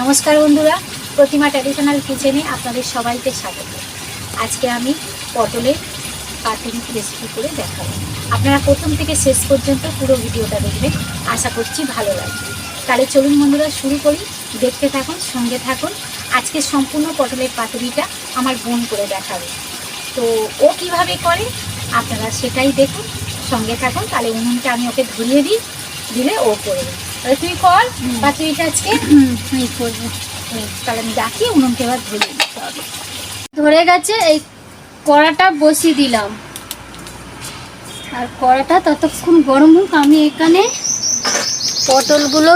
নমস্কার বন্ধুরা, প্রতিমা ট্র্যাডিশনাল কিচেনে আপনাদের সবাইকে স্বাগত। আজকে আমি পটলের কাটিং রেসিপি করে দেখাবো। আপনারা প্রথম থেকে শেষ পর্যন্ত পুরো ভিডিওটা দেখবেন, আশা করছি ভালো লাগবে। তাহলে চলুন বন্ধুরা, শুরু করি। দেখতে থাকুন, সঙ্গে থাকুন। আজকে সম্পূর্ণ পটলের পাতুরিটা আমার বোন করে দেখাবে। তো ও কীভাবে করে, আপনারা সেটাই দেখুন, সঙ্গে থাকুন। তাহলে উনুনটা আমি ওকে ধরিয়ে দিই, দিলে ও করে তুই কর। পাতুরিটা আজকে এই করব তাহলে আমি ডাকি উনুনকে এবার ধরিয়ে দিতে হবে ধরে গেছে, এই কড়াটা বসিয়ে দিলাম আর কড়াটা ততক্ষণ গরম হোক, আমি এখানে পটলগুলো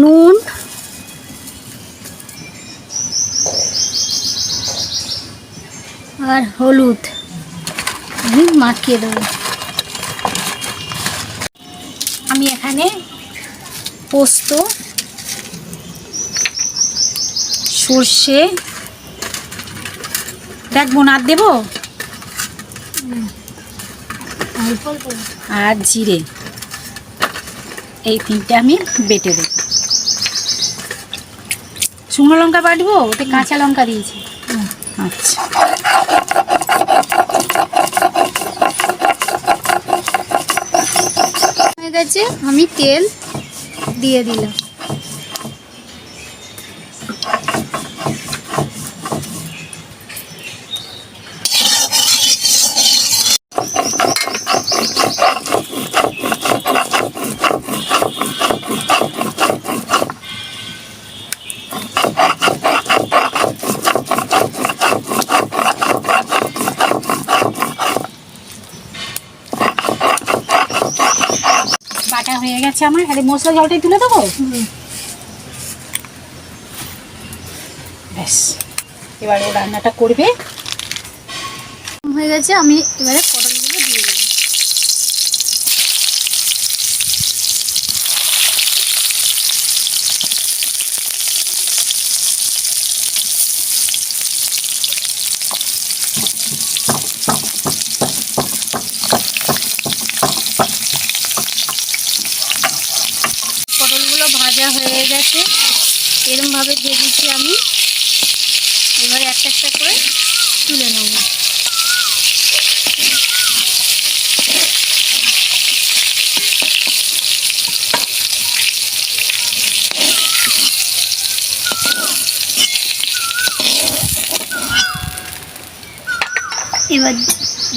নুন আর হলুদ। আমি মাখিয়ে দেবো। আমি এখানে পোস্ত, সর্ষে দেখ বোন আর দেবো? আর জিরে। এই তিনটে আমি বেটে দেব। শুকনো লঙ্কা বাটবো? ওতে কাঁচা লঙ্কা দিয়েছি। আচ্ছা। হয়ে গেছে আমি তেল দিয়ে দিলাম বাটা হয়ে গেছে আমার। খালি মশলা জলটাই তুলে দেবো? ব্যাস এবার ও রান্নাটা করবে। হয়ে গেছে আমি এবারে দিয়ে দেবো পটলগুলো ভাজা হয়ে গেছে। এরমভাবে দিয়ে দিচ্ছি আমি। এবারে একটা একটা করে তুলে নেব। এবার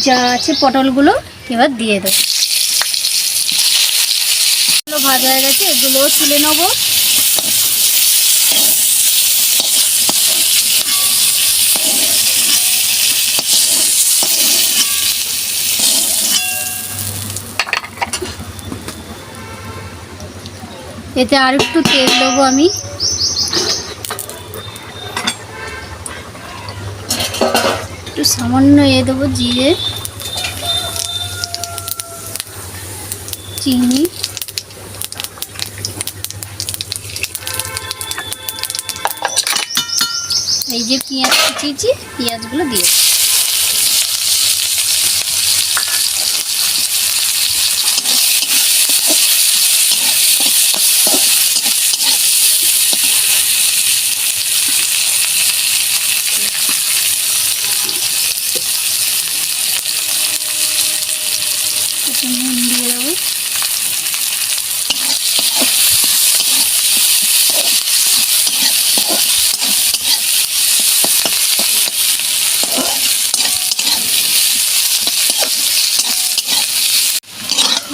যা আছে পটলগুলো এবার দিয়ে দেবো। ভাজা হয়ে গেছে, এগুলোও তুলে নেব। এতে আর একটু তেল দেবো আমি। একটু সামান্য এ দেবো জিরে। চিনি। এই যে পেঁয়াজ কুচিয়েছি, পেঁয়াজগুলো দিয়ে নুন দিয়ে দেবো।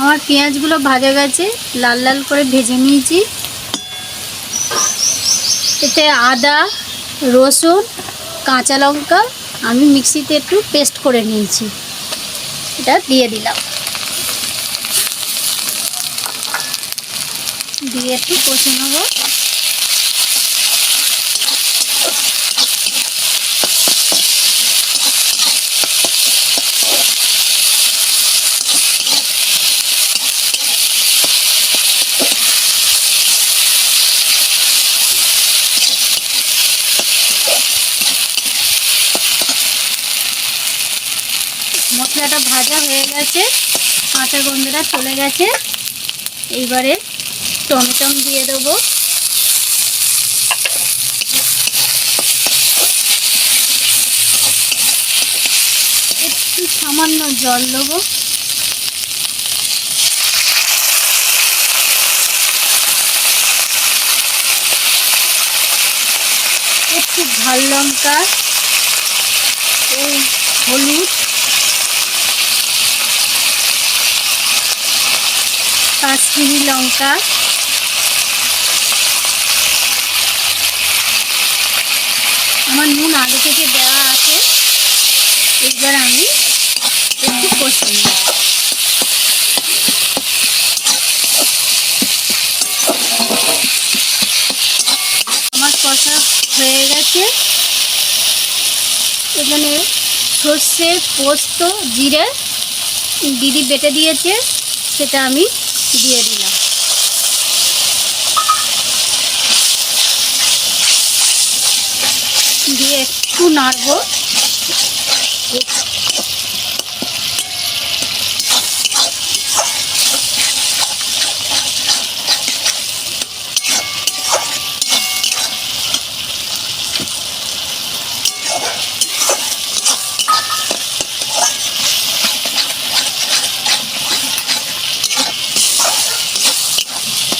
আমার পেঁয়াজগুলো ভাজা গেছে, লাল লাল করে ভেজে নিয়েছি। এতে আদা, রসুন, কাঁচা লঙ্কা, আমি মিক্সিতে একটু পেস্ট করে নিয়েছি। এটা দিয়ে দিলাম। দিয়ে একটু কষে নেব। মশলাটা ভাজা হয়ে গেছে কাঁচা গন্ধটা চলে গেছে। এইবারে টমেটম দিয়ে দেবো। একটু সামান্য জল দেবো। একটু ঝাল লঙ্কা ও হলুদ কাশ্মীরি লঙ্কা। আমার নুন আগে থেকে দেওয়া আছে। এবার আমি একটু কষে নেব। আমার কষা হয়ে গেছে। এখানে সর্ষে, পোস্ত, জিরে দিদি বেটে দিয়েছে, সেটা আমি দিয়ে দিলাম। দিয়ে একটু নাড়বো।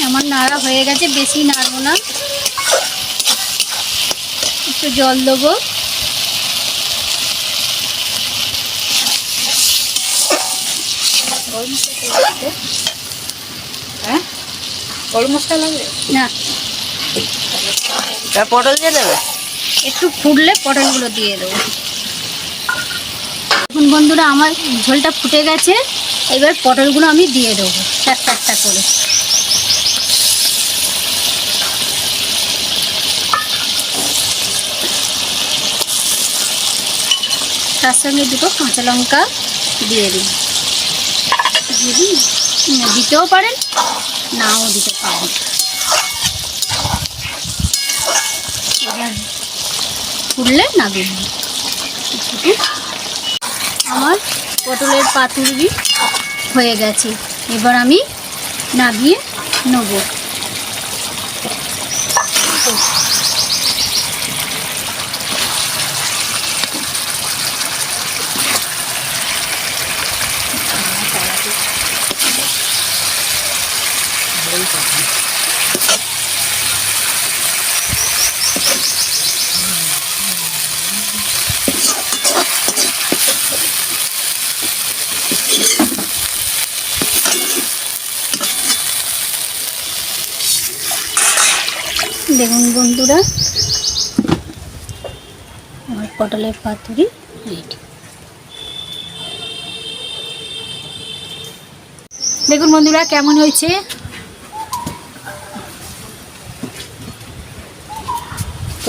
আমার নাড়া হয়ে গেছে বেশি নাড়বো না। একটু জল দেবো। হ্যাঁ? গরম মশলা লাগবে? না। তা পটল দিয়ে দেবে? একটু ফুটলে পটলগুলো দিয়ে দেবো। এখন বন্ধুরা আমার ঝোলটা ফুটে গেছে। এবার পটলগুলো আমি দিয়ে দেবো একটা একটা করে। তার সঙ্গে দুটো কাঁচা লঙ্কা দিয়ে দিন দিতেও পারেন, নাও দিতে পারেন। ফুললে নামিয়ে নেব। আমার পটলের পাতুরি হয়ে গেছে। এবার আমি নামিয়ে নেব। দেখুন বন্ধুরা আমার পটলের পাতুরি রেডি দেখুন বন্ধুরা কেমন হয়েছে?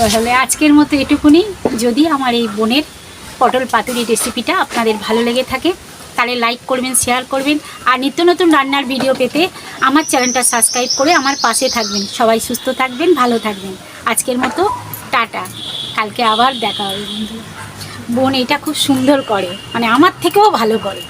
তাহলে আজকের মতো এটুকুনি। যদি আমার এই বোনের পটল পাতুরি রেসিপিটা আপনাদের ভালো লেগে থাকে, তাহলে লাইক করবেন শেয়ার করবেন, আর নিত্য নতুন রান্নার ভিডিও পেতে আমার চ্যানেলটা সাবস্ক্রাইব করে আমার পাশে থাকবেন। সবাই সুস্থ থাকবেন, ভালো থাকবেন। আজকের মতো টাটা। কালকে আবার দেখা হবে বোন এটা খুব সুন্দর করে মানে আমার থেকেও ভালো করে।